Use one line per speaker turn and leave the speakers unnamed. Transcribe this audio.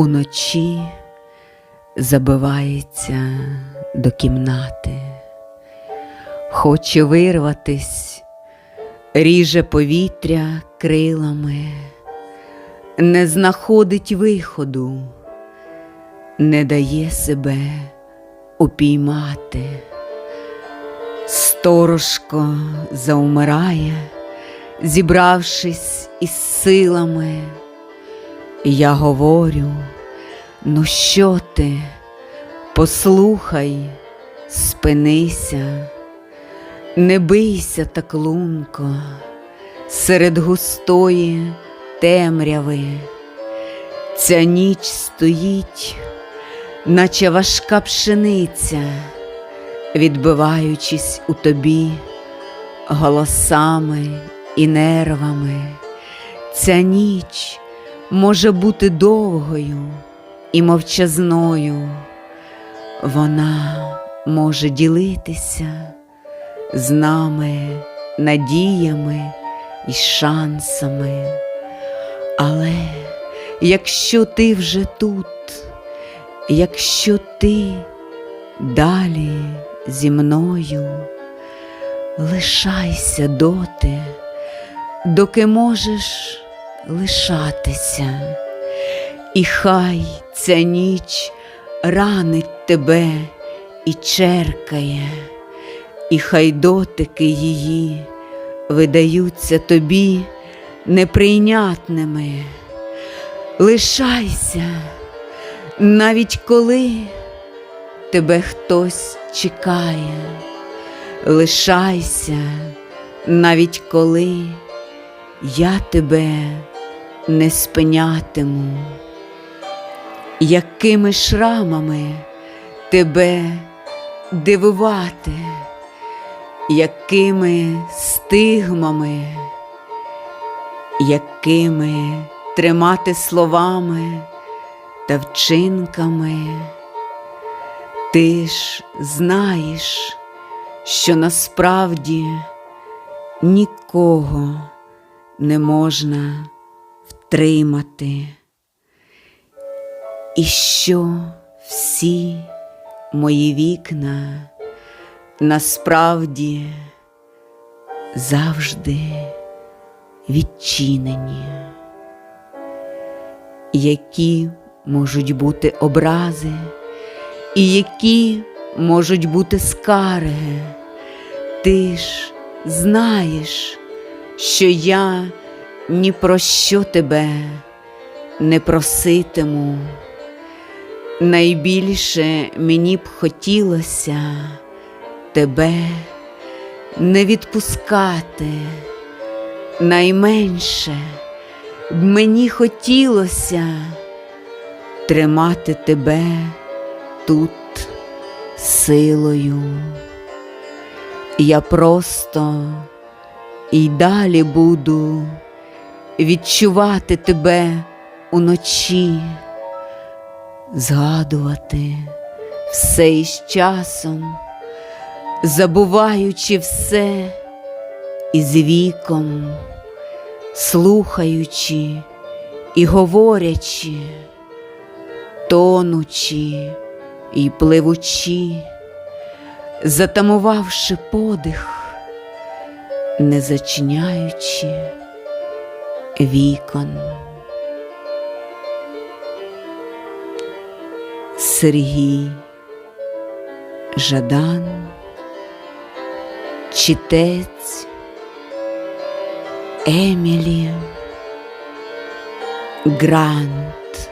Уночі забивається до кімнати, хоче вирватись, ріже повітря крилами, не знаходить виходу, не дає себе упіймати. Сторожко заумирає, зібравшись із силами. Я говорю, ну що ти, послухай, спинися, не бийся так лунко серед густої темряви. Ця ніч стоїть, наче важка пшениця, відбиваючись у тобі голосами і нервами. Ця ніч може бути довгою і мовчазною. Вона може ділитися з нами надіями і шансами. Але якщо ти вже тут, якщо ти далі зі мною, лишайся доти, доки можеш лишатися, і хай ця ніч ранить тебе і черкає, і хай дотики її видаються тобі неприйнятними. Лишайся, навіть коли тебе хтось чекає, лишайся, навіть коли я тебе не спинятиму, якими шрамами тебе дивувати, якими стигмами, якими тримати словами та вчинками. Ти ж знаєш, що насправді нікого не можна втримати, і що всі мої вікна насправді завжди відчинені, які можуть бути образи, і які можуть бути скарги, ти ж знаєш що я ні про що тебе не проситиму. Найбільше мені б хотілося тебе не відпускати, найменше б мені хотілося тримати тебе тут силою. Я просто і далі буду відчувати тебе уночі, згадувати все із часом, забуваючи все із віком, слухаючи і говорячи, тонучи і пливучи, затамувавши подих не зачиняючи вікон. Сергій Жадан, читець Емілі Грант.